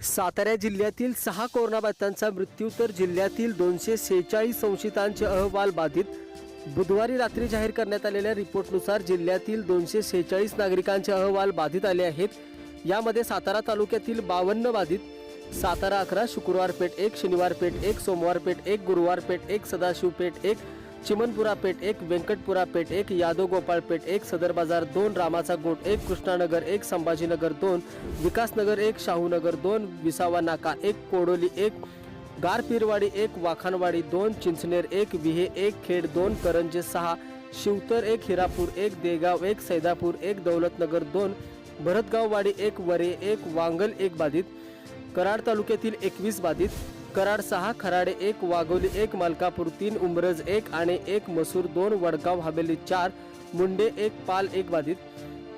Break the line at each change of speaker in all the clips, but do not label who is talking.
सातारा जिल्ह्यातील सहा कोरोनाबाधितांचा मृत्यू तर जिल्ह्यातील दोनशे सेहेचाळीस संशयितांचे अहवाल बाधित. बुधवारी रात्री जाहीर करण्यात आलेल्या रिपोर्टनुसार जिल्ह्यातील दोनशे सेहेचाळीस नागरिकांचे अहवाल बाधित आले आहेत. यामध्ये सातारा तालुक्यातील बावन्न बाधित. सातारा अकरा शुक्रवार पेठ एक शनिवार पेठ एक सोमवार पेठ एक गुरुवार पेठ एक सदाशिव पेठ एक चिमनपुरा पेठ एक व्यंकटपुरा पेठ एक यादव गोपाळ पेठ एक सदर बाजार दोन रामाचा गोट एक कृष्णानगर एक संभाजीनगर दोन विकासनगर एक शाहूनगर दोन विसावा नाका एक कोडोली एक गारपीरवाडी एक वाखानवाडी दोन चिंचनेर एक विहे एक खेड दोन करंजे सहा शिवतर एक हिरापूर एक देगाव एक सैदापूर एक दौलतनगर दोन भरतगाववाडी एक वरे एक वांगल एक बाधित कराड तालुक्यातील एकवीस बाधित कराड सहा खराडे एक वाघोली एक मालकापूर तीन उंबरज एक आणि एक मसूर दोन वडगाव हवेली चार मुंडे एक पाल एक बाधित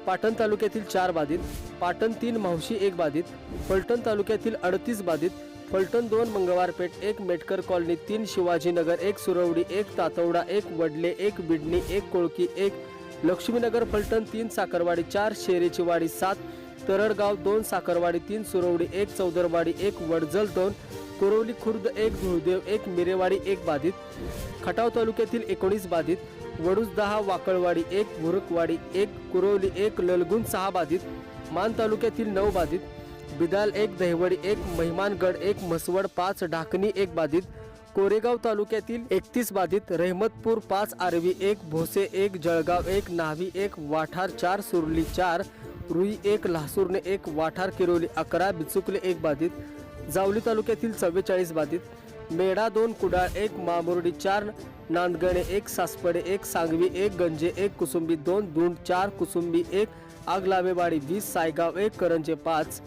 पाटण तालुक्यातील चार बाधित पाटण तीन मावशी एक बाधित फलटण तालुक्यातील अडतीस बाधित फलटण दोन मंगळवारपेठ एक मेटकर कॉलनी तीन शिवाजीनगर एक सुरवडी एक तातवडा एक वडले एक बिडणी एक कोळकी एक लक्ष्मीनगर फलटण तीन साखरवाडी चार शेरेची वाडी सात तरडगाव दोन साखरवाडी तीन सुरवडी एक चौदरवाडी एक वडजल दोन कोरवली खुर्द एक धुळदेव एक मिरेवाडी एक बाधित खटाव तालुक्यातील एकोणीस बाधित वडूज दहा वाकळवाडी एक भुरकवाडी एक कुरवली एक ललगुण सहा बाधित मान तालुक्यातील नऊ बाधित बिदाल एक दहिवडी एक महिमानगड एक म्हसवड पाच ढाकणी एक बाधित कोरेगाव तालुक्यातील एकतीस बाधित रहमतपूर पाच आरवी एक भोसे एक जळगाव एक नाव्ही एक वाठार चार सुरली चार रुई एक लासूरने एक वाठार किरोली अकरा बिचुकले एक बाधित जावली तालुक्यातील चव्वेचाळीस बाधित मेढा दोन कुडाळ एक मामुर्डी चार नांदगणे एक सासपडे एक सांगवी एक गंजे एक कुसुंबी दोन दुंड चार कुसुंबी एक आगलावेवाडी वीस सायगाव एक करंजे पाच.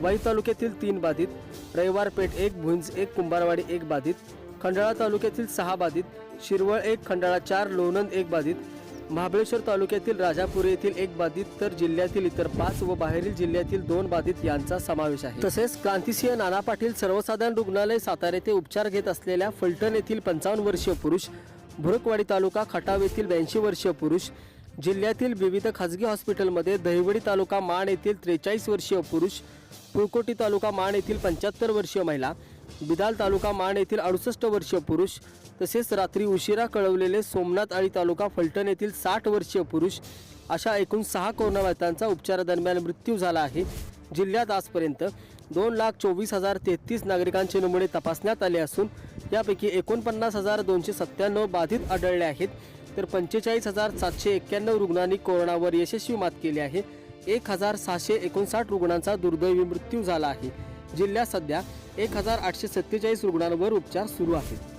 वाई तालुक्यातील तीन बाधित रविवारपेठ एक भुंज एक कुंभारवाडी एक बाधित खंडाळा तालुक्यातील सहा बाधित शिरवळ एक खंडाळा चार लोणंद एक बाधित महाबळेश्वर तालुक्यातील राजापूर येथील एक बाधित तर जिल्ह्यातील इतर पाच व बाहेरील जिल्ह्यातील दोन बाधित यांचा समावेश आहे. तसेच क्रांतिसिंह नाना पाटील सर्वसाधारण रुग्णालय सातारा येथे उपचार घेत असलेल्या फलटण येथील पंचावन्न वर्षीय पुरुष भुरकवाडी तालुका खटाव येथील ब्याऐंशी वर्षीय पुरुष जिल्ह्यातील विविध खाजगी हॉस्पिटलमध्ये दहिवडी तालुका माण येथील त्रेचाळीस वर्षीय पुरुष पुळकोटी तालुका माण येथील पंच्याहत्तर वर्षीय महिला बिदाल तालुका माण येथील अडुसष्ट वर्षीय पुरुष तसेच रात्री उशिरा कळवलेले सोमनाथ आळी तालुका फलटण येथील साठ वर्षीय पुरुष अशा एकूण सहा कोरोनाबाधितांचा उपचारादरम्यान मृत्यू झाला आहे. जिल्ह्यात आजपर्यंत दोन लाख चोवीस हजार तेहतीस नागरिकांचे नमुने तपासण्यात आले असून यापैकी एकोणपन्नास हजार दोनशे सत्त्याण्णव बाधित आढळले आहेत. तर पंचेचाळीस हजार सातशे एक्क्याण्णव रुग्णांनी कोरोनावर यशस्वी मात केली आहे. एक हजार सहाशे एकोणसाठ रुग्णांचा दुर्दैवी मृत्यू झाला आहे. जिल्ह्यात सध्या एक हजार आठशे सत्तेचाळीस रुग्णांवर उपचार सुरू आहेत.